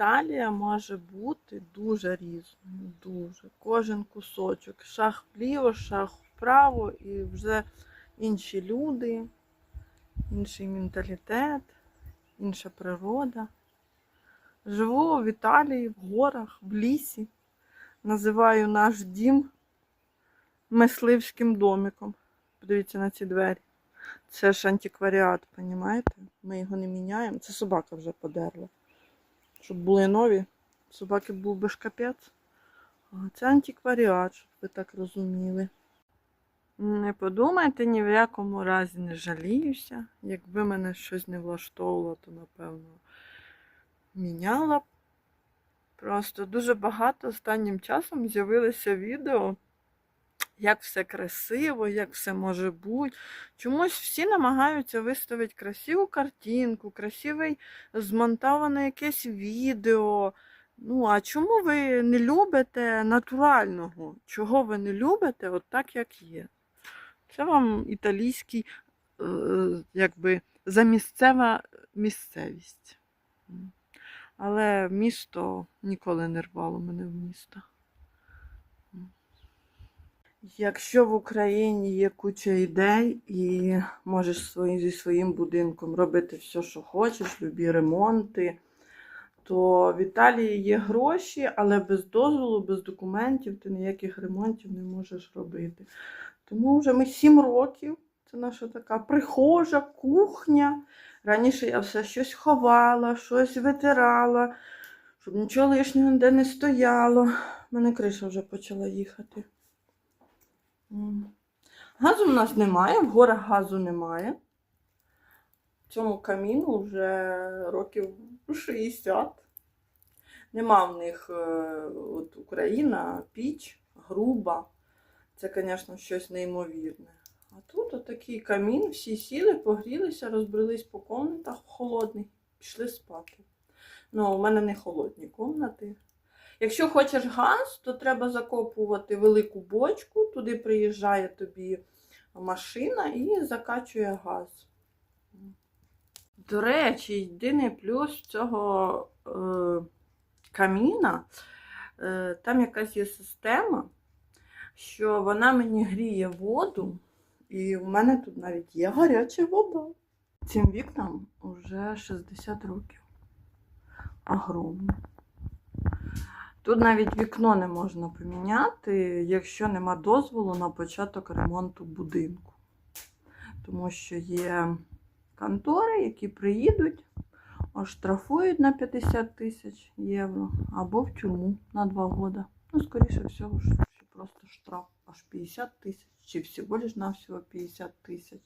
Італія може бути дуже різною. Дуже. Кожен кусочок. Шаг вліво, шаг вправо, і вже інші люди, інший менталітет, інша природа. Живу в Італії, в горах, в лісі. Називаю наш дім мисливським домиком. Подивіться на ці двері. Це ж антикваріат, розумієте? Ми його не міняємо. Це собака вже подерла. Щоб були нові, собаки був би ж капець. А це антикваріат, щоб ви так розуміли. Не подумайте, ні в якому разі не жаліюся. Якби мене щось не влаштовувало, то напевно міняла б. Просто дуже багато останнім часом з'явилися відео, як все красиво, як все може бути. Чомусь всі намагаються виставити красиву картинку, красиве змонтоване якесь відео. Ну, а чому ви не любите натурального? Чого ви не любите, от так, як є? Це вам італійський, е, якби замісцева місцевість. Але місто ніколи не рвало мене в місто. Якщо в Україні є куча ідей і можеш свої, зі своїм будинком робити все, що хочеш, любі ремонти, то в Італії є гроші, але без дозволу, без документів ти ніяких ремонтів не можеш робити. Тому вже ми сім років. Це наша така прихожа, кухня. Раніше я все щось ховала, щось витирала, щоб нічого лишнього ніде не стояло. У мене криша вже почала їхати. Газу в нас немає, в горах газу немає. Цьому каміну вже років 60. Нема в них е, от Україна, піч, груба. Це, звісно, щось неймовірне. А тут отакий камін, всі сіли, погрілися, розбрелись по комнатах холодних, пішли спати. Ну, у мене не холодні комнати. Якщо хочеш газ, то треба закопувати велику бочку, туди приїжджає тобі машина і закачує газ. До речі, єдиний плюс цього е, каміна, е, там якась є система, що вона мені гріє воду, і в мене тут навіть є гаряча вода. Цим вікнам вже 60 років. Огромно. Тут навіть вікно не можна поміняти, якщо нема дозволу на початок ремонту будинку. Тому що є контори, які приїдуть, оштрафують на 50 тисяч євро або в тюрму на 2 роки. Ну, скоріше всього, що просто штраф аж 50 тисяч, чи всього лиш на всього 50 тисяч.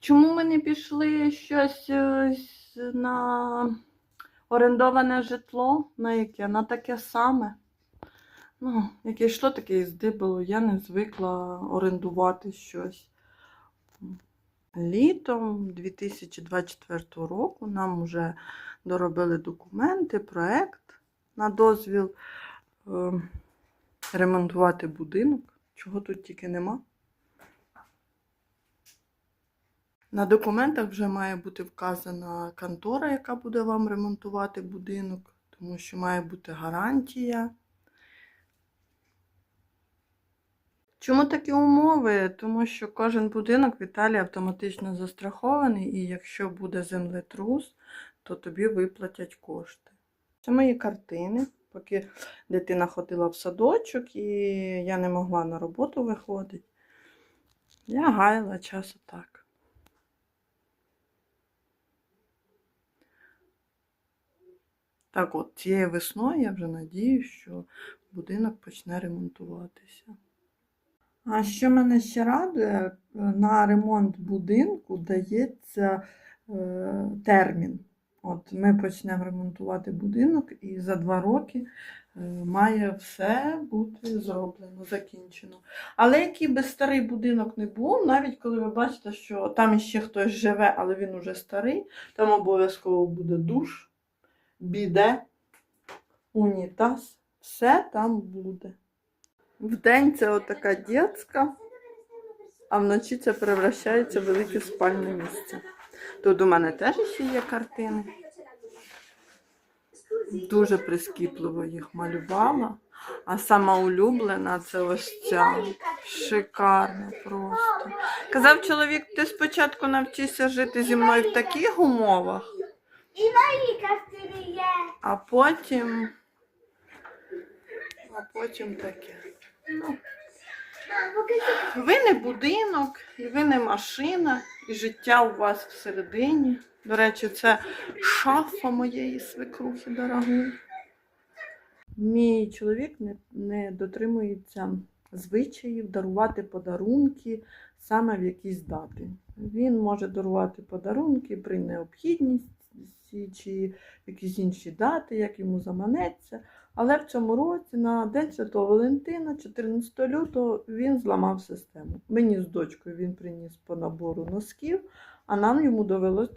Чому ми не пішли щось е, на орендоване житло? На яке? На таке саме. Ну, яке йшло, таке і здибало. Я не звикла орендувати щось. Літом 2024 року нам вже доробили документи, проект на дозвіл е, ремонтувати будинок. Чого тут тільки нема. На документах вже має бути вказана контора, яка буде вам ремонтувати будинок, тому що має бути гарантія. Чому такі умови? Тому що кожен будинок в Італії автоматично застрахований, і якщо буде землетрус, то тобі виплатять кошти. Це мої картини. Поки дитина ходила в садочок і я не могла на роботу виходити, я гаяла час отак. Так от, цією весною я вже надію, що будинок почне ремонтуватися. А що мене ще радує, на ремонт будинку дається е, термін. От ми почнемо ремонтувати будинок, і за два роки е, має все бути зроблено, закінчено. Але який би старий будинок не був, навіть коли ви бачите, що там іще хтось живе, але він уже старий, там обов'язково буде душ, біде, унітаз, все там буде. Вдень це отака дітська, а вночі це превращається в велике спальне місце. Тут у мене теж ще є картини. Дуже прискіпливо їх малювала. А сама улюблена це ось ця. Шикарна просто. Казав чоловік, ти спочатку навчишся жити зі мною в таких умовах, І Маріка є. а потім. А потім таке. Ну, ви не будинок, і ви не машина, і життя у вас всередині. До речі, це шафа моєї свекрухи дорогої. Мій чоловік не, не дотримується звичаїв дарувати подарунки саме в якісь дати. Він може дарувати подарунки при необхідності чи якісь інші дати, як йому заманеться. Але в цьому році, на День Святого Валентина, 14 лютого, він зламав систему. Мені з дочкою він приніс по набору носків, а нам йому довелось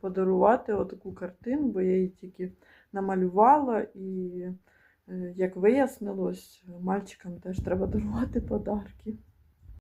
подарувати отаку картину, бо я її тільки намалювала і. е, Як вияснилось, мальчикам теж треба дарувати подарки.